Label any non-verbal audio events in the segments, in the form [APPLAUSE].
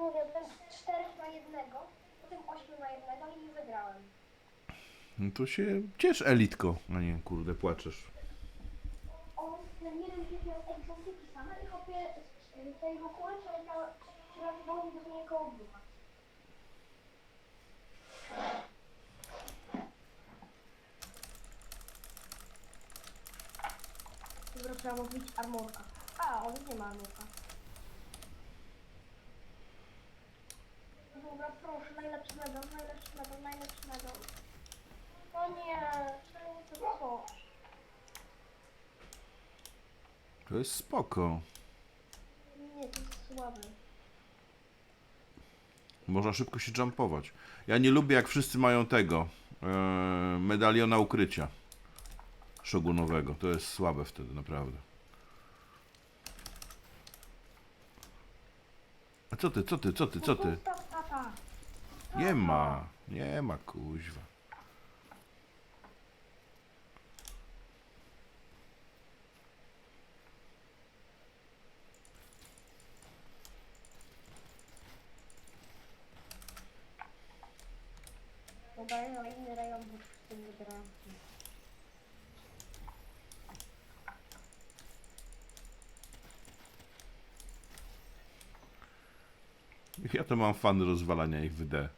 mówię, byłem 4 na jednego, potem 8 na jednego i wygrałem. No to się ciesz, elitko, a nie, kurde, płaczesz. On ten jeden typ miał egzotyki same i z tej do mnie koło brzucha. Dobra, trzeba mówić armorka. A, on nie ma armorka. Proszę, najlepszy medal, najlepszy medal, najlepszy medal. O nie, to co? To jest spoko. Nie, to jest słabe. Można szybko się jumpować. Ja nie lubię, jak wszyscy mają tego e, medaliona ukrycia szogunowego. To jest słabe wtedy, naprawdę. A co ty, co ty, co ty, co ty? Nie ma, nie ma, kuźwa. Podaję na inny rejon, bo z tym wygrałem. Ja to mam fan rozwalania ich w D.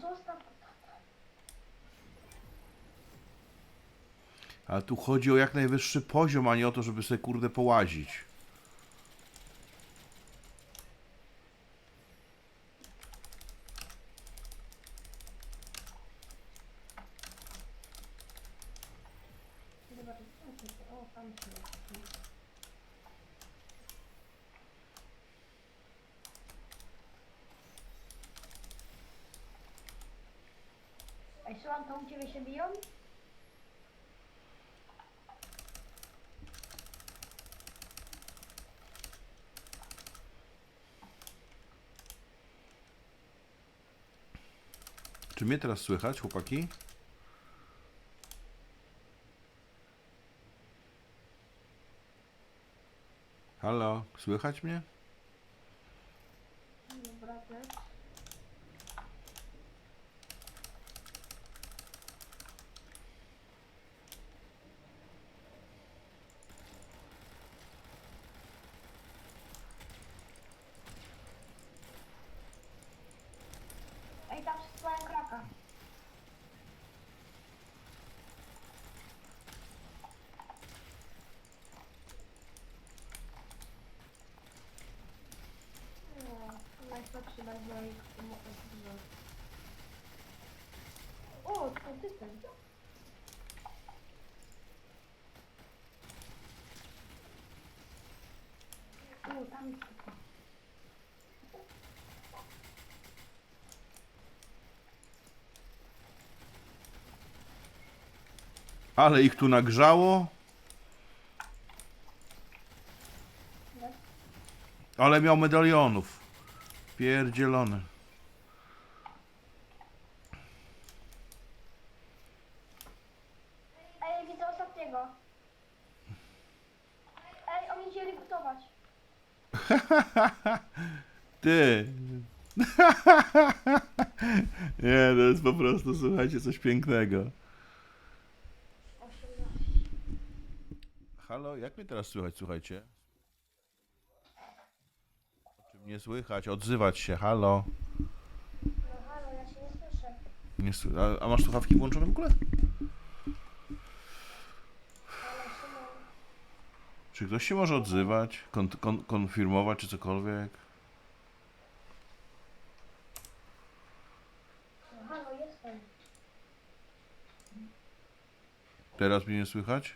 zostaw. Ale tu chodzi o jak najwyższy poziom, a nie o to, żeby sobie kurde połazić. Słucham, to u ciebie się biją? Czy mnie teraz słychać, chłopaki? Halo, słychać mnie? Dobra, też. Tam mają kraka. Nie, najsłabszy bardzo i O, to ty ten. O, tam jest Ale ich tu nagrzało. Ale miał medalionów. Pierdzielony. Ej, widzę ostatniego. Ej, oni chcieli rekrutować. [LAUGHS] Ty. [LAUGHS] Nie, to jest po prostu, słuchajcie, coś pięknego. Halo, jak mnie teraz słychać, słuchajcie? O czym nie słychać? Odzywać się, halo. No halo, ja się nie słyszę. Nie a, a masz słuchawki włączone w ogóle? Czy ktoś się może odzywać, kon, kon, konfirmować czy cokolwiek? Teraz mnie nie słychać?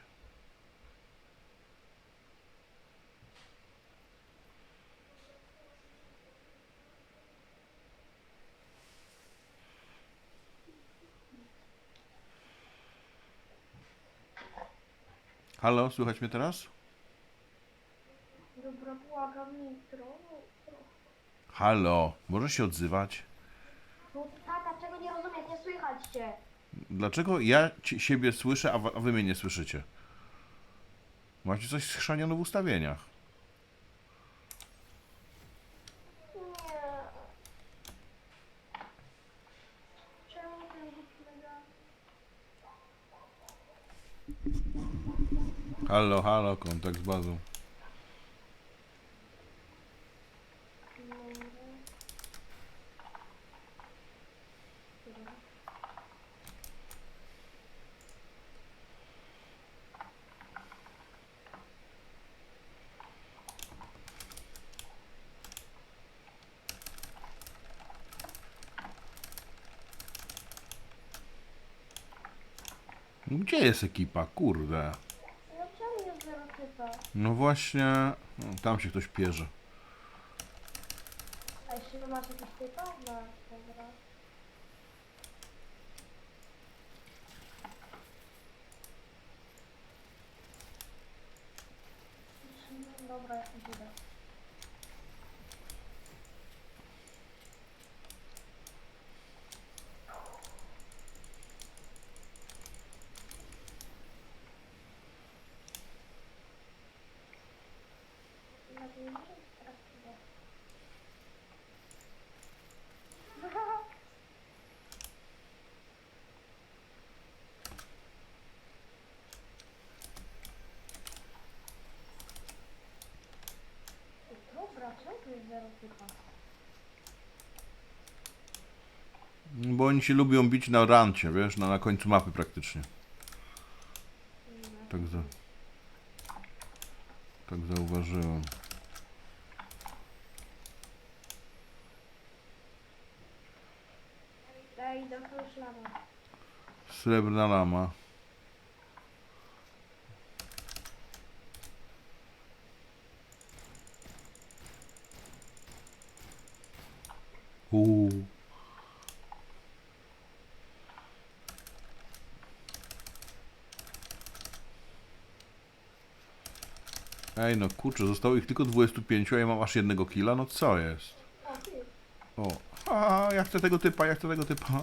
Halo, słychać mnie teraz? Dobra, błagam, nitro. No, Halo, może się odzywać? no tata, czego nie rozumiesz? Nie słychać cię. Dlaczego ja ci, siebie słyszę, a, wa- a wy mnie nie słyszycie? Macie coś schrzanione w ustawieniach. Nie. Czemu ten głupi mega? Halo, halo, kontakt z bazą. Gdzie jest ekipa? Kurde. No czemu jest zero typa? No właśnie, no, tam się ktoś pierze. A jeszcze masz jakiś typa? No, dobra. Dobra. Teraz idę. Dobra, czemu tu jest zero typa? Bo oni się lubią bić na rancie, wiesz, na, na końcu mapy praktycznie. Tak za... Tak zauważyłem. Szlama. Srebrna lama. Uuu. Ej no kurczę, zostało ich tylko 25, a ja mam aż jednego killa, no co jest? O. Ja chcę tego typa, ja chcę tego typa.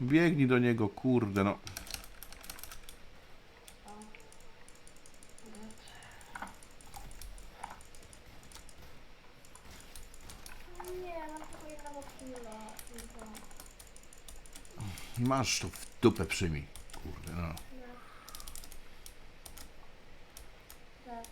Biegnij do niego, kurde no. Masz to w dupę przyjmij. Kurde no. No. Tak.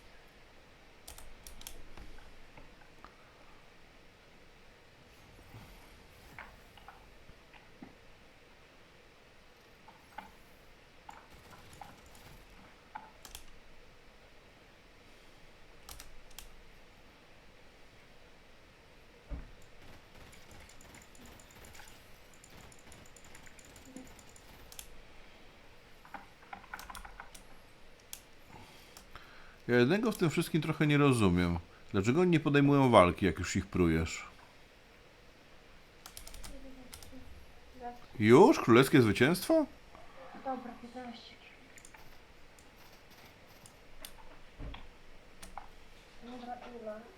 Ja jednego w tym wszystkim trochę nie rozumiem. Dlaczego oni nie podejmują walki, jak już ich prujesz? Już? Królewskie zwycięstwo? Dobra, 15. Dobra, ile?